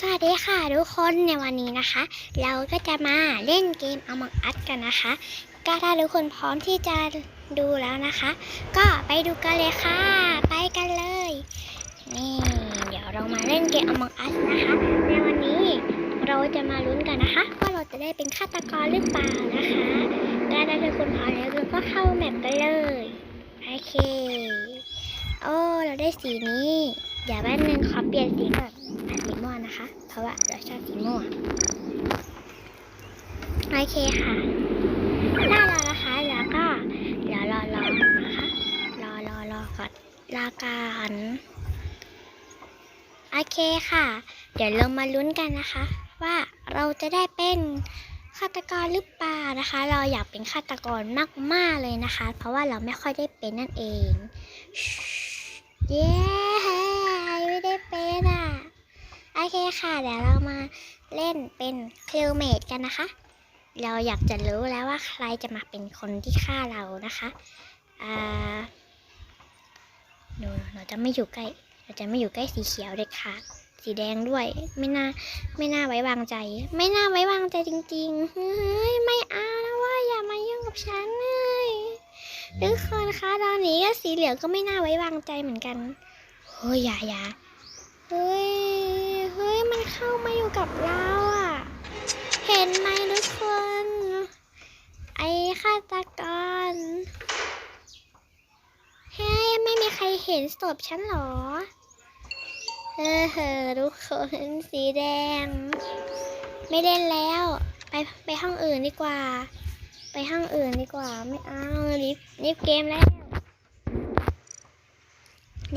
สวัสดีค่ะทุกคนในวันนี้นะคะ เราก็จะมาเล่นเกม Among Us กันนะคะก็ถ้าทุกคนพร้อมที่จะดูแล้วนะคะ ก็ไปดูกันเลยค่ะ ไปกันเลย นี่ เดี๋ยวเรามาเล่นเกม Among Us นะคะ ในวันนี้เราจะมาลุ้นกันนะคะว่าเราจะได้เป็นฆาตกรหรือเปล่านะคะก็ถ้าทุกคนพร้อมแล้วก็เข้าแมปกันเลยโอเค โอ้เราได้สีนี้ เดี๋ยวแป๊บนึงขอเปลี่ยนสีก่อนอะสีม่วงนะคะ เพราะว่าเราชอบสีม่วงโอเคค่ะ ได้แล้วนะคะแล้วก็เดี๋ยวรอรอนะคะ รอรอรอก่อนรอกันโอเคค่ะ เดี๋ยวเรามาลุ้นกันนะคะ ว่าเราจะได้เป็นฆาตกรหรือเปล่านะคะ เราอยากเป็นฆาตกรมากๆเลยนะคะ เพราะว่าเราไม่ค่อยได้เป็นนั่นเอง เย้ไม่ได้เป็นอะ โอเค่ะ เดี๋ยวเรามาเล่นเป็นคลิวเมดกันนะคะ เราอยากจะรู้แล้วว่าใครจะมาเป็นคนที่ฆ่าเรานะคะอ่าหนูเราจะไม่อยู่ใกล้ เราจะไม่อยู่ใกล้สีเขียวเด็ดขาดสีแดงด้วย ไม่น่า ไม่น่าไว้วางใจ ไม่น่าไว้วางใจจริงๆ เฮ้ย ไม่เอานะว่าอย่ามายุ่งกับฉันเลยทุกคนคะตอนนี้ก็สีเหลืองก็ไม่น่าไว้วางใจเหมือนกันเฮ้ยอย่าอย่าเฮ้ย อยู่กับเราอะ เห็นไหมทุกคน ไอ้ฆาตกร เฮ้ย ไม่มีใครเห็นศพฉันหรอ เออเฮอทุกคนสีแดง ไม่เล่นแล้ว ไปไปห้องอื่นดีกว่า ไปห้องอื่นดีกว่า ไม่เอารีบรีบเกมแล้ว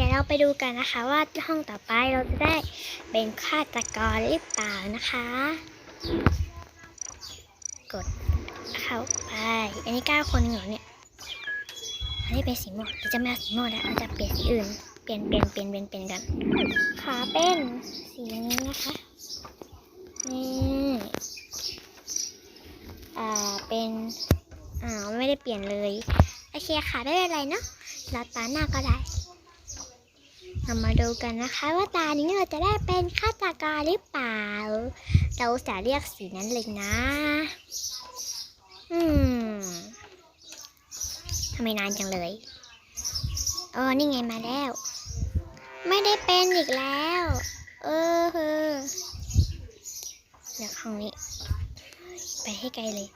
ดี๋ยวเราไปดูกันนะคะ ว่าห้องต่อไปเราจะได้เป็นฆาตกรหรือเปล่านะคะ กดเข้าไป อันนี้เก้าคนเหรอเนี่ย อันนี้เป็นสีม่วงเราจะไม่เอาสีม่วงแล้วเราจะเปลี่ยนสีอื่น เปลี่ยนเปลี่ยนเปลี่ยนเปลี่ยนเปลี่ยนกันขาเป็นสีนี้นะคะ นี่อ่าเป็นอ้าวไม่ได้เปลี่ยนเลย โอเคค่ะไม่เป็นไรเนาะเราตาหน้าก็ได้ เรามาดูกันนะคะว่าตานี้เราจะได้เป็นฆาตกรหรือเปล่า เราจะเรียกสีนั้นเลยนะ อืมทำไมนานจังเลยเออนี่ไงมาแล้ว ไม่ได้เป็นอีกแล้ว เออเออเดี๋ยวห้องนี้ ไปให้ไกลเลย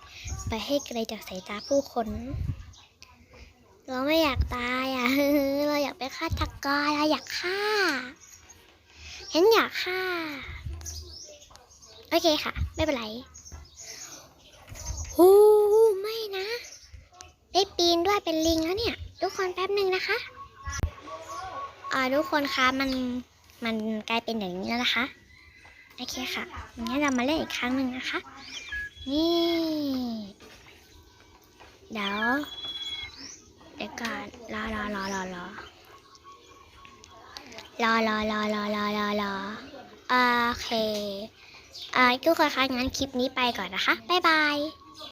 ไปให้ไกลจากสายตาผู้คน เราไม่อยากตายอะเราอยากเป็นฆาตกรเราอยากฆ่าฉันอยากฆ่า โอเคค่ะ ไม่เป็นไรโอ้ไม่นะ ได้ปีนด้วยเป็นลิงแล้วเนี่ย ทุกคนแป๊บหนึ่งนะคะอ่าทุกคนคะมันมันกลายเป็นอย่างนี้แล้วนะคะโอเคค่ะงั้นเรามาเล่นอีกครั้งหนึ่งนะคะ นี่ เดี๋ยว เดี๋ยวก่อนรอรอรอรอรอรอรอรอรอรอรอรอโอเคอ่าทุกคนคะงั้นคลิปนี้ไปก่อนนะคะ บ๊ายบาย